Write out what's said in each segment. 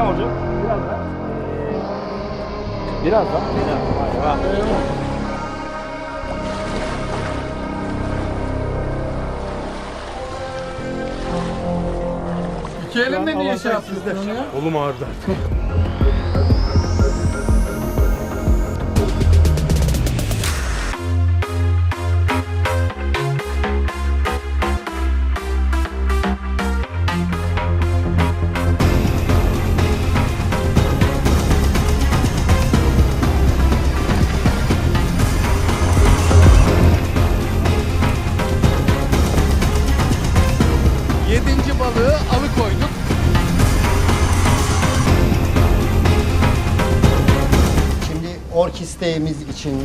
ne olacak? Birazdan. Birazdan. Birazdan. İki elinle niye şey yapıyorsun ya? Kolum ağrıdı artık. orkisteğimiz için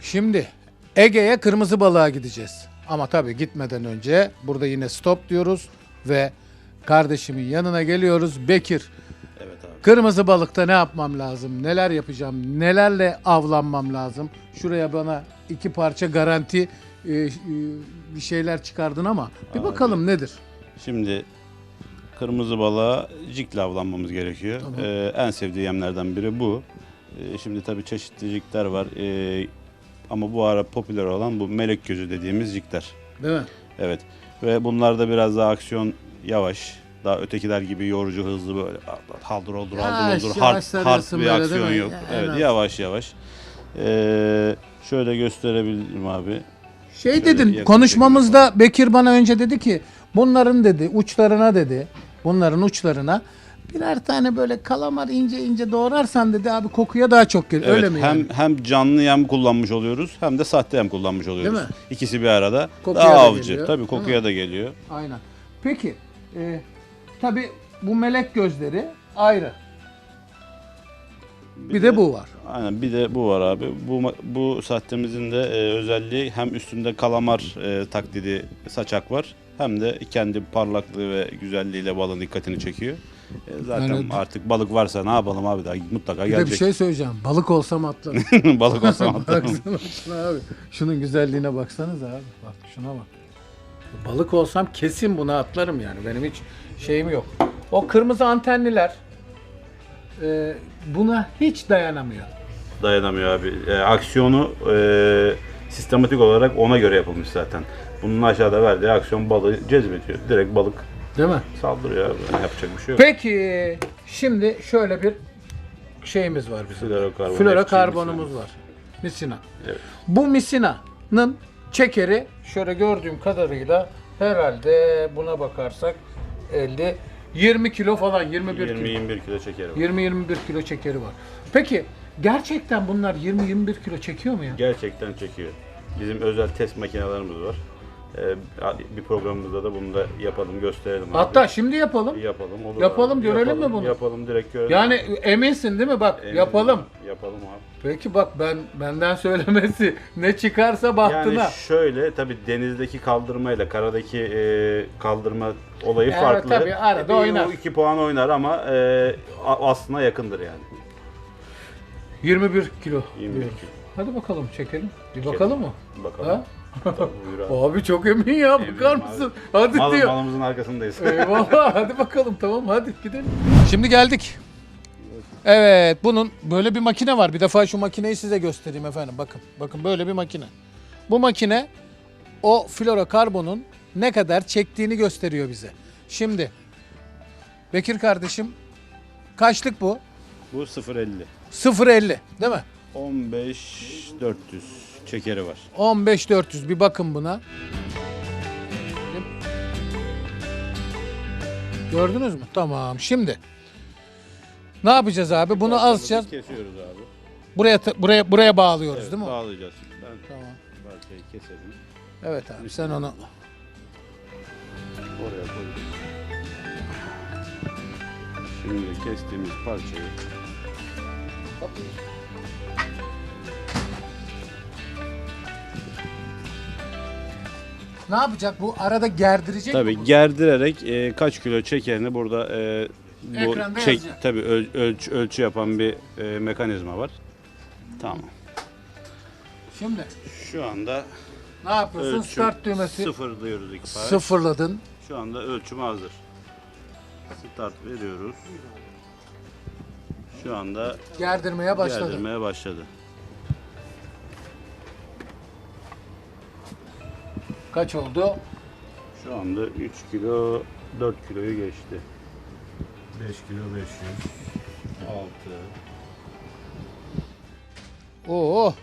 Şimdi Ege'ye kırmızı balığa gideceğiz. Ama tabii gitmeden önce burada yine stop diyoruz ve kardeşimin yanına geliyoruz. Bekir. Evet abi. Kırmızı balıkta ne yapmam lazım? Neler yapacağım? Nelerle avlanmam lazım? Şuraya bana iki parça garanti e, e, bir şeyler çıkardın ama bir Abi. bakalım nedir? Şimdi kırmızı balığa jikle avlanmamız gerekiyor. Ee, en sevdiği yemlerden biri bu. Ee, şimdi tabii çeşitli jikler var. Ee, ama bu ara popüler olan bu melek gözü dediğimiz jikler. Değil mi? Evet. Ve bunlarda biraz daha aksiyon yavaş. Daha ötekiler gibi yorucu, hızlı böyle haldır oldur haldır Yavaş oldur yavaş hard, sarıyorsun hard bir böyle, aksiyon değil mi? yok. Ya, en evet az. yavaş yavaş. Ee, şöyle gösterebilirim abi. Şey dedin konuşmamızda Bekir bana önce dedi ki bunların dedi uçlarına dedi bunların uçlarına birer tane böyle kalamar ince ince doğrarsan dedi abi kokuya daha çok gelir. Evet, Öyle mi hem yani? hem canlı yem kullanmış oluyoruz hem de sahte yem kullanmış oluyoruz. Değil mi? İkisi bir arada. Kokuya Daha da avcı. geliyor, Tabii kokuya da geliyor. Aynen. Peki e, tabi bu melek gözleri ayrı. Bir, de, bu var. Aynen bir de bu var abi. Bu bu sahtemizin de e, özelliği hem üstünde kalamar e, taklidi saçak var hem de kendi parlaklığı ve güzelliğiyle balığın dikkatini çekiyor. E, zaten Yani- artık balık varsa ne yapalım abi daha mutlaka Bir de bir gelecek. şey söyleyeceğim. Balık olsam atlarım. balık olsa atlarım. Baksana şuna abi. Şunun güzelliğine baksanız abi. Bak şuna bak. Balık olsam kesin buna atlarım yani. Benim hiç şeyim yok. O kırmızı antenliler e, buna hiç dayanamıyor. dayanamıyor abi. E, aksiyonu e, sistematik olarak ona göre yapılmış zaten. Bunun aşağıda verdiği aksiyon balığı cezbediyor. Direkt balık Değil mi? saldırıyor abi. Yani yapacak bir şey yok. Peki şimdi şöyle bir şeyimiz var bizim. Florokarbon, Florokarbonumuz var. Misina. Evet. Bu misina'nın çekeri şöyle gördüğüm kadarıyla herhalde buna bakarsak 50 20 kilo falan 21 kilo. 20-21 kilo çeker var. 20-21 kilo çekeri var. Peki gerçekten bunlar 20-21 kilo çekiyor mu ya? Gerçekten çekiyor. Bizim özel test makinelerimiz var. Ee, bir programımızda da bunu da yapalım, gösterelim abi. Hatta şimdi yapalım. yapalım, olur Yapalım, abi. görelim mi bunu? Yapalım, direkt görelim. Yani eminsin değil mi? Bak Eminim. yapalım. Yapalım abi. Peki bak ben benden söylemesi ne çıkarsa bahtına. Yani şöyle tabi denizdeki kaldırmayla karadaki e, kaldırma olayı Evet, farklı. tabii, arada Bir oynar. O iki puan oynar ama e, a- aslına yakındır yani. 21 kilo. 21 diyoruz. kilo. Hadi bakalım çekelim. Bir bakalım mı? Bakalım. Ha? Abi çok emin ya Eminim bakar abi. mısın? Hadi Mal- diyor. malımızın arkasındayız. Eyvallah hadi bakalım tamam hadi gidelim. Şimdi geldik. Evet bunun böyle bir makine var. Bir defa şu makineyi size göstereyim efendim. Bakın bakın böyle bir makine. Bu makine o florokarbonun ne kadar çektiğini gösteriyor bize. Şimdi Bekir kardeşim kaçlık bu? Bu 0.50. 0.50 değil mi? 15 400 çekeri var. 15400 bir bakın buna. Gördünüz mü? Tamam. Şimdi ne yapacağız abi? Bunu alacağız. Kesiyoruz abi. Buraya buraya buraya bağlıyoruz Evet, değil mi? Bağlayacağız. Ben Tamam. parçayı keselim. Evet abi sen onu Oraya koyduk. Şimdi kestiğimiz parçayı ne yapacak? Bu arada gerdirecek mi tabii bu? gerdirerek e, kaç kilo çekerini burada e, bu Ekranda çek yazacak. tabii öl- ölç, ölçü yapan bir e, mekanizma var. Tamam. Şimdi Şu anda ne yapıyorsun? ölçüm Start düğmesi sıfır diyoruz ilk sıfırladın. Şu anda ölçüm hazır. Start veriyoruz. Şu anda Gerdirmeye başladın. gerdirmeye başladı. Kaç oldu? Şu anda 3 kilo 4 kiloyu geçti. 5 kilo 500 6 Oo.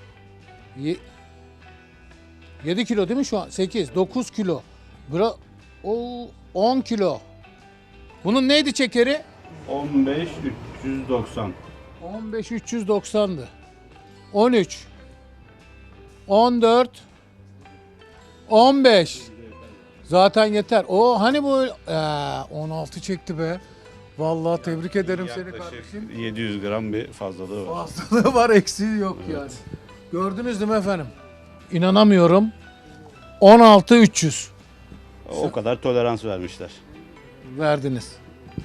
Ye- 7 kilo değil mi şu an? 8, 9 kilo. Bura o 10 kilo. Bunun neydi çekeri? 15 390 15 390'dı. 13 14 15 Zaten yeter. O hani bu Ee, 16 çekti be. Vallahi tebrik ederim seni kardeşim. 700 gram bir fazlalığı var. Fazlalığı var eksiği yok yani. Gördünüz değil mi efendim? İnanamıyorum. 16 300 O kadar tolerans vermişler. verdiniz.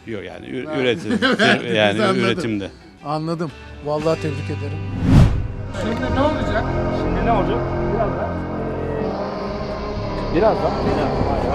Yok yani ü- üretim yani anladım. üretimde. Anladım. Vallahi tebrik ederim. Şimdi ne olacak? Şimdi ne olacak? Birazdan. Birazdan.